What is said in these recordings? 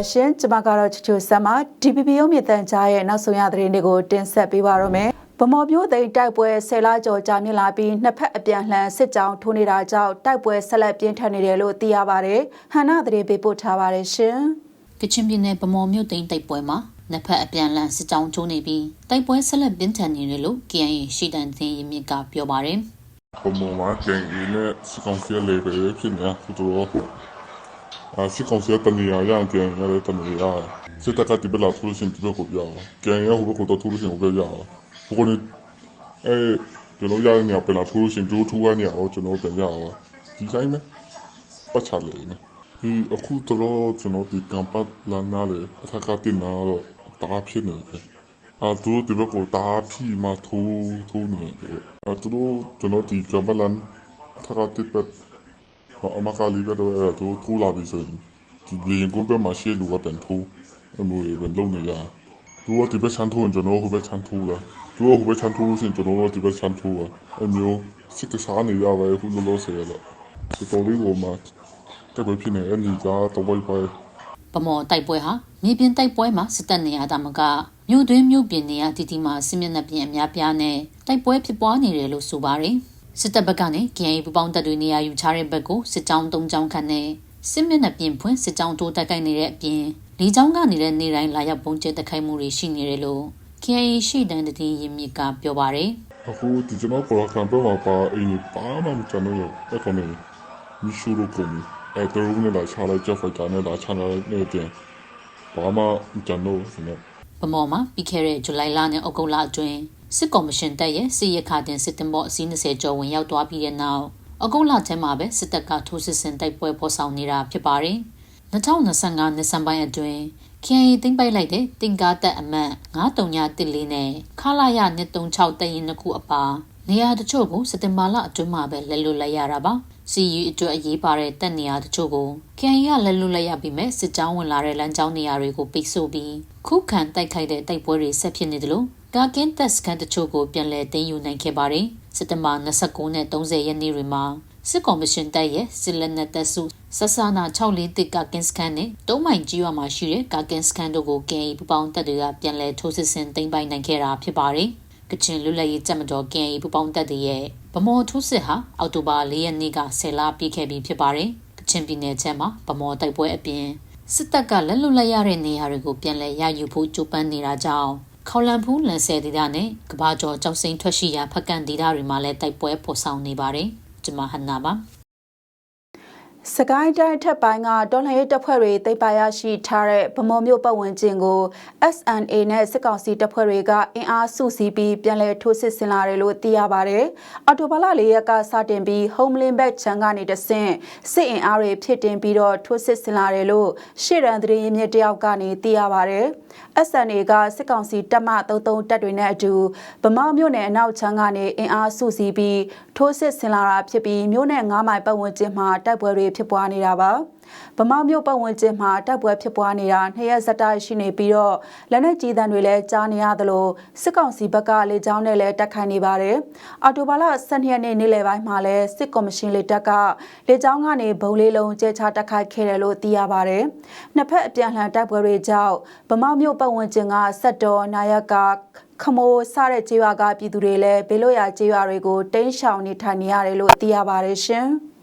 အရှင်ကျမကတော့ချူချူဆမ်မ DPP ရုံးမြင့်တန်ကြားရဲ့နောက်ဆုံးရသတင်းတွေကိုတင်ဆက်ပေးပါရမယ်။ဗမော်မျိုးသိန်းတိုက်ပွဲဆယ်လကျော်ကြာမြင့်လာပြီးနှစ်ဖက်အပြန်လှန်စစ်ကြောင်းထိုးနေတာကြောင့်တိုက်ပွဲဆက်လက်ပြင်းထန်နေတယ်လို့သိရပါတယ်။ဟန်နာသတင်းပေးပို့ထားပါတယ်ရှင်။ကချင်ပြည်နယ်ဗမော်မြို့သိမ်းတိုက်ပွဲမှာနှစ်ဖက်အပြန်အလှန်စစ်ကြောင်းကျိုးနေပြီးတိုက်ပွဲဆက်လက်ပြင်းထန်နေတယ်လို့ KIA ရှိတန်သိရင်မြစ်ကပြောပါတယ်ပုံမှန်မှာကျန်ရင်းနဲ့စကောင်စီလေးပဲဖြစ်နေတာသူတို့ အာစကောင်စီတနေရရန်ကျန်ရတဲ့တနေရစစ်တပ်ကတိပလာထိုးလို့ရှင်ဒီဘက်ကိုပြောကျန်ရဟိုဘက်ကိုတော့ထိုးလို့ရှင်ကိုပြောရဘကိုနေအဲကျွန်တော်ရတဲ့နေရာပြန်လာထိုးလို့ရှင်တို့ထိုးရနေအောင်ကျွန်တော်ပြန်ရအောင်ဒီတိုင်းနဲ့ပတ်ချလေနော်ဒီအခုတော့ကျွန်တော်ဒီကမ်ပတ်လာနာလေအထက်ကတင်နာတော့တားဖြစ်နေတယ်အာသူတို့ဒီဘက်ကိုတားဖြီမထိုးထိုးနေတယ်အာသူတို့ကျွန်တော်ဒီကမ္ဘာလန်ထရတိပတ်အမကလီကတော့အဲသူထိုးလာပြီဆိုရင်ဒီလေကိုပဲမရှိလူကတ န်ထိုးအမိုးရဘယ်လုံးနေရသူကဒီဘက်ချန်ထိုးကျွန်တော်ဟိုဘက်ချန်ထိုးလာသူကဟိုဘက်ချန်ထိုးရှင်ကျွန်တော်ဒီဘက်ချန်ထိုးအမျိုးစစ်ကစားနေရပဲခုလုံးလုံးဆယ်လာဒီတော်လေးကိုမှတက်ပဲဖြစ်နေအနီးကတော့ဘိုက်ပဲ။ဗမော်တိုက်ပွဲဟာမြေပြင်တိုက်ပွဲမှာစစ်တပ်နေရတာမကမြို့တွင်းမြို့ပြင်နေရတည်တည်မှာစစ်မျက်နှာပြင်အများပြားနဲ့တိုက်ပွဲဖြစ်ပွားနေတယ်လို့ဆိုပါတယ်။ စစ်တပ်ဘက်ကနေ KIA ပူပေါင်းတပ်တွေနေရာယူချတဲ့ဘက်ကိုစစ်ကြောင်း၃ကြောင်းခန့်နဲ့စစ်မျက်နှာပြင်ဖွင့်စစ်ကြောင်းတိုးတက်ကိုက်နေတဲ့အပြင်လေကြောင်းကနေတဲ့နေတိုင်းလာရောက်ပုံကျဲတက်ခိုက်မှုတွေရှိနေတယ်လို့ KIA ရှိတန်တည်ရင်မြစ်ကပြောပါတယ်။အခုဒီကျွန်တော်ပေါ်ခံပေါ်မှာပါအင်းပါမှမကျွန်တော်ရအဲ့ကောင်နေမီရှူလိုကုန်အဲ့တော့ဦးနဲ့လာချလိုက်ချက်ဖိုက်တာနဲ့လာချလာနေတဲ့ဘာမှကျွန်တော်စနေဗမော်မှာပြီးခဲ့တဲ့ဇူလိုင်လနဲ့ဩဂုတ်လအတွင်း စစ်ကော်မရှင်တပ်ရဲ့စစ်ရခတင်စစ်တင်ဘောအစည်း20ကျော်ဝင်ရောက်သွားပြီးတဲ့နောက်ဩဂုတ်လထဲမှာပဲစစ်တပ်ကထိုးစစ်ဆင်တိုက်ပွဲဖော်ဆောင်နေတာဖြစ်ပါတယ်။2025နှစ်စံပိုင်းအတွင်း KIA သိမ်းပိုက်လိုက်တဲ့တင်ကားတပ်အမတ်9314နဲ့ခလာရ136တပ်ရင်နှစ်ခုအပါနေရာတချို့ကိုစက်တင်ဘာလအတွင်းမှာပဲလက်လွတ်လိုက်ရတာပါ။ CU အတွက်အရေးပါတဲ့တပ်နေရာတချို့ကို KIA ကလက်လွတ်လိုက်ရပြီးမဲ့စစ်ကြောင်းဝင်လာတဲ့လမ်းကြောင်းနေရာတွေကိုပိတ်ဆို့ပြီးခုခံတိုက်ခိုက်တဲ့တိုက်ပွဲတွေဆက်ဖြစ်နေတယ်လို့ ကာကင်းတပ်စခန်းတချို့ကိုပြန်လည်သိမ်းယူနိုင်ခဲ့ပါတယ်။စက်တင်ဘာ29နဲ့30ရက်နေ့တွေမှာစစ်ကော်မရှင်တပ်ရဲ့စစ်လက်နက်တပ်စုဆဆနာ641ကကင်းစခန်းနဲ့တုံးမိုင်ကြီးရွာမှာရှိတဲ့ကကင်းစခန်းတို့ကို KIA ပူပေါင်းတပ်တွေကပြန်လည်ထိုးစစ်ဆင်သိမ်းပိုက်နိုင်ခဲ့တာဖြစ်ပါတယ်။ကချင်လူလက်ရေးတပ်မတော် KIA ပူပေါင်းတပ်တွေရဲ့ဗမော်ထိုးစစ်ဟာအောက်တိုဘာ၄ရက်နေ့ကဆယ်လပြည့်ခဲ့ပြီဖြစ်ပါတယ်။ကချင်ပြည်နယ်ချမ်းမှာဗမော်တိုက်ပွဲအပြင်စစ်တပ်ကလက်လွတ်လိုက်ရတဲ့နေရာတွေကိုပြန်လည်ရယူဖို့ကြိုးပမ်းနေတာကြောင့် ခေါလန်ဖူးလန်ဆယ်ဒေသနဲ့ကဘာကျော်ကြောက်စိန်ထွက်ရှိရာဖက်ကန်ဒေသတွေမှာလည်းတိုက်ပွဲပေါ်ဆောင်နေပါတယ်။ကျွန်မဟန်နာပါ စကိုင်းတိုင်းထက်ပိုင်းကတော်လှန်ရေးတပ်ဖွဲ့တွေတိတ်ပါရရှိထားတဲ့ဗမော်မြို့ပတ်ဝန်းကျင်ကို SNA နဲ့စစ်ကောင်စီတပ်ဖွဲ့တွေကအင်အားစုစည်းပြီးပြန်လည်ထိုးစစ်ဆင်လာတယ်လို့သိရပါတယ်။အော်တိုဘာလ၄ရက်ကစတင်ပြီး Homeland Back ချန်ကနေတဆင့်စစ်အင်အားတွေဖြစ်တင်ပြီးတော့ထိုးစစ်ဆင်လာတယ်လို့ရှေ့ရန်သတင်းရင်းမြစ်တယောက်ကနေသိရပါတယ်။ SNA ကစစ်ကောင်စီတပ်မ33တပ်တွေနဲ့အတူဗမော်မြို့နယ်အနောက်ချမ်းကနေအင်အားစုစည်းပြီးထိုးစစ်ဆင်လာတာဖြစ်ပြီးမြို့နယ်9မိုင်ပတ်ဝန်းကျင်မှာတိုက်ပွဲတွေဖြစ်ပွားနေတာပါဗမာမြို့ပတ်ဝန်းကျင်မှာတိုက်ပွဲဖြစ်ပွားနေတာနှစ်ရက်ဆက်တိုက်ရှိနေပြီးတော့လက်နက်ကြီးတန်းတွေလည်းကြားနေရသလိုစစ်ကောင်စီဘက်ကလေကြောင်းနဲ့လည်းတက်ခိုင်းနေပါတယ်အော်တိုဘာလ12ရက်နေ့နေ့လယ်ပိုင်းမှာလည်းစစ်ကော်မရှင်လေတပ်ကလေကြောင်းကနေဘုံလေးလုံးကျဲချတက်ခိုက်ခဲ့တယ်လို့သိရပါတယ်နှစ်ဖက်အပြန်လှန်တိုက်ပွဲတွေကြောင့်ဗမာမြို့ပတ်ဝန်းကျင်ကစက်တော်နာယကခမိုးစတဲ့ကြေးရွာကပြည်သူတွေလည်းဘေးလို့ရကြေးရွာတွေကိုတင်းရှောင်နေထိုင်နေရတယ်လို့သိရပါတယ်ရှင်။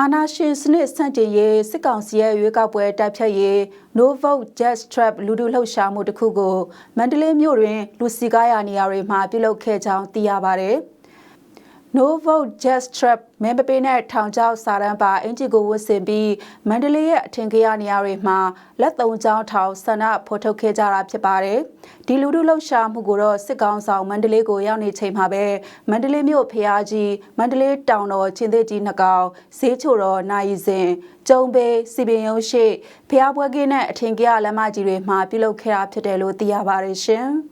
အာနာရှင်စနစ်စန့်ကျင်ရေးစစ်ကောင်စီရဲ့ရွေးကောက်ပွဲတိုက်ဖြတ်ရေး No Vote Just Trap လူထုလှုပ်ရှားမှုတစ်ခုကိုမန္တလေးမြို့တွင်လူစီကားရာနေရာတွေမှာပြုလုပ်ခဲ့ကြောင်းသိရပါတယ်။ No Vote Just Trap မဲပပေးနဲ့ထောင်ချောက်စာတန်းပါအင်ဂျီကိုဝတ်ဆင်ပြီးမန္တလေးရဲ့အထင်ကရနေရာတွေမှာလက်သုံးချောင်းထောင်ဆန္ဒဖော်ထုတ်ခဲ့ကြတာဖြစ်ပါတယ်။ဒီလူထုလှုပ်ရှားမှုကိုတော့စစ်ကောင်ဆောင်မန္တလေးကိုရောက်နေချိန်မှာပဲမန္တလေးမြို့ဖျားကြီးမန္တလေးတောင်တော်ချင်းသေးကြီးနှကောင်ဈေးချိုတော်နိုင်စဉ်ကျုံဘေးစီပင်ရုံးရှိဖျားပွဲကင်းနဲ့အထင်ကရလမ်းမကြီးတွေမှာပြုလုပ်ခဲ့တာဖြစ်တယ်လို့သိရပါတယ်ရှင်။